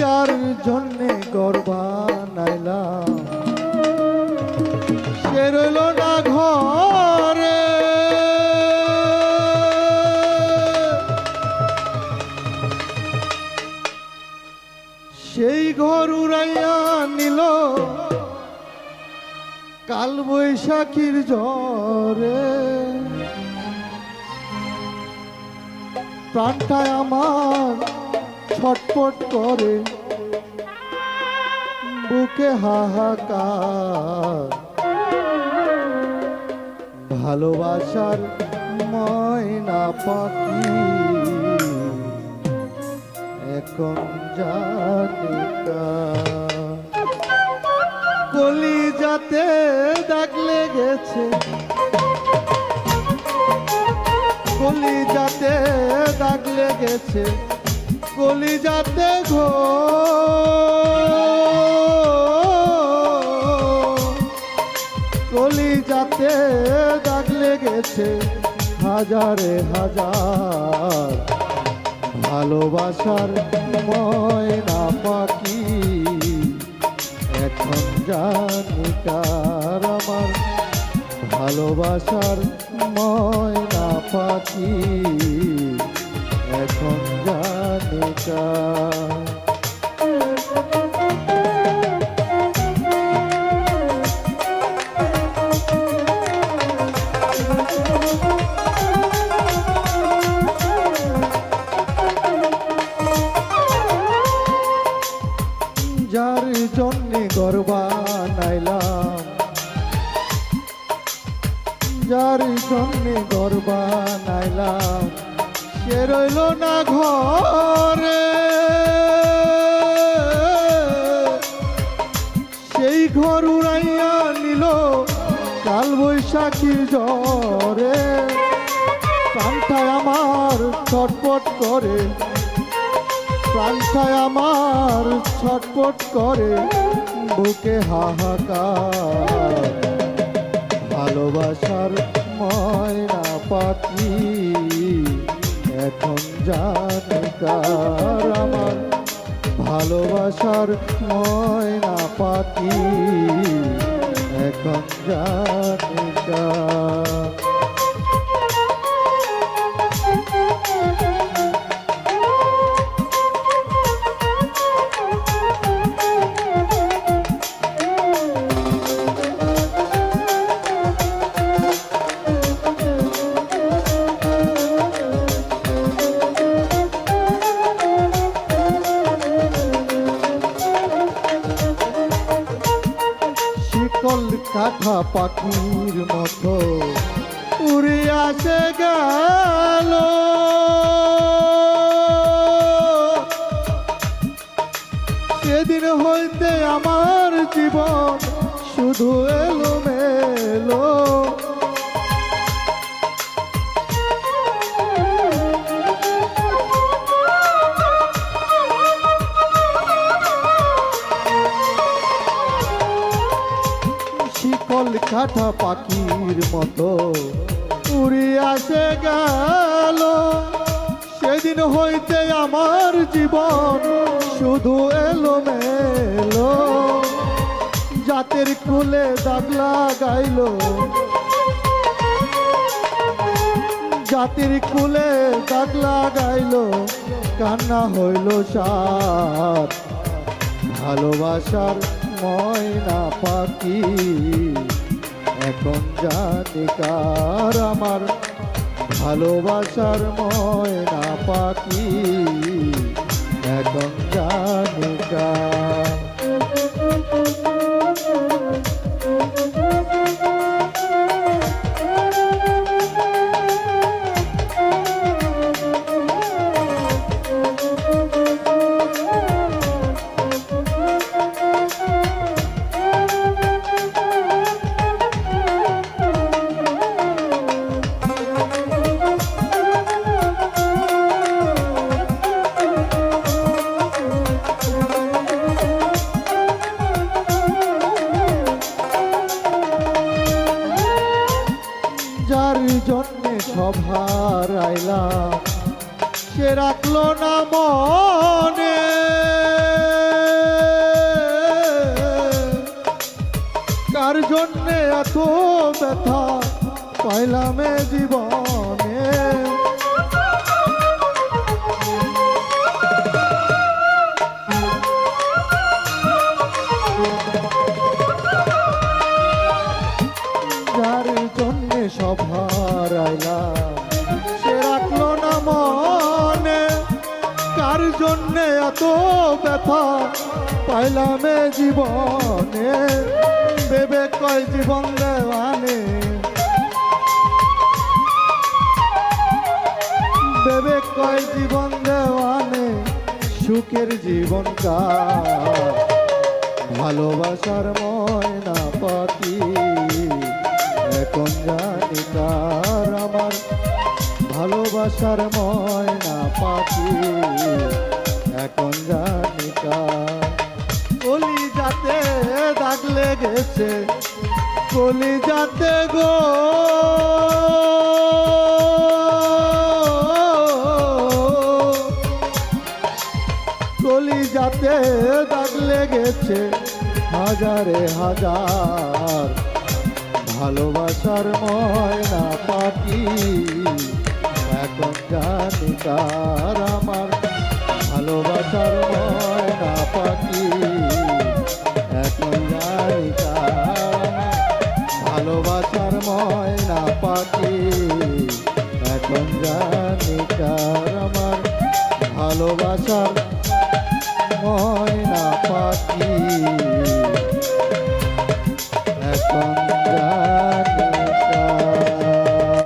যার জন্যে গর্বা নাইলাম। সে রইল না ঘরে। সেই ঘর উড়াইয়া নিল কাল বৈশাখীর ঝরে প্রাণটায় আমার ছটপট করে। বুকে হাহাকার। ভালোবাসার ময়না পাখি। এখন জানি কলি যাতে দাগ লেগেছে। কলি যাতে দাগ লেগেছে। কলি যাতে ঘো কলি যাতে দাগ লেগেছে হাজারে হাজার। ভালোবাসার ময়না পাখি এখন জানি কার আমার। ভালোবাসার ময়না পাখি কার যার জন্যে গর্বা নাইলাম যার জন্যে গর্বা নাইলাম সে রইল না ঘরে। বৈশাখীর জ্বরে প্রাণটায় আমার ছটপট করে, প্রাণটায় আমার ছটপট করে, বুকে হাহাকার, ভালোবাসার ময়না পাখি এখন জানকার আমার, ভালোবাসার ময়না পাখি এখন জানকার কাঠা পাখির মতো উড়ে আসে গেল। সেদিন হইতে আমার জীবন শুধু এলো মেলো কাঠা পাখির মতো উড়ে আসে গেল। সেদিন হইতে আমার জীবন শুধু এলো মেলো জাতের কুলে দাগ লাগাইল জাতির কুলে দাগ লাগাইল কান্না হইল সাত। ভালোবাসার ময়না পাখি। এখন জানি কার আমার ভালোবাসার ময়না পাখি। এখন সে রাখল না মনে। কার জন্যে এত ব্যথা পাইলামে জীবনে? যার জন্যে সভার আইলা সে রাখল না মন। কার জন্যে এত ব্যথা পাইলাম এ জীবনে। বেবে কয় জীবন দেওয়ানে। বেবে কয় জীবন দেওয়ানে সুখের জীবন কার ভালোবাসার ময়না পাখি এখন জানি ভালোবাসার ময়না পাখি। এখন জানি কলি যাতে দাগ লেগেছে। কলি যাতে গো। কলি যাতে দাগ লেগেছে হাজারে হাজার। ভালোবাসার ময়না পাখি। এখন জানি কার আমার ভালোবাসার ময়না পাখি। এখন জানি আমার ভালোবাসার ময়না পাখি। এখন জানি কার আমার ভালোবাসার ময়না পাখি। এখন জানি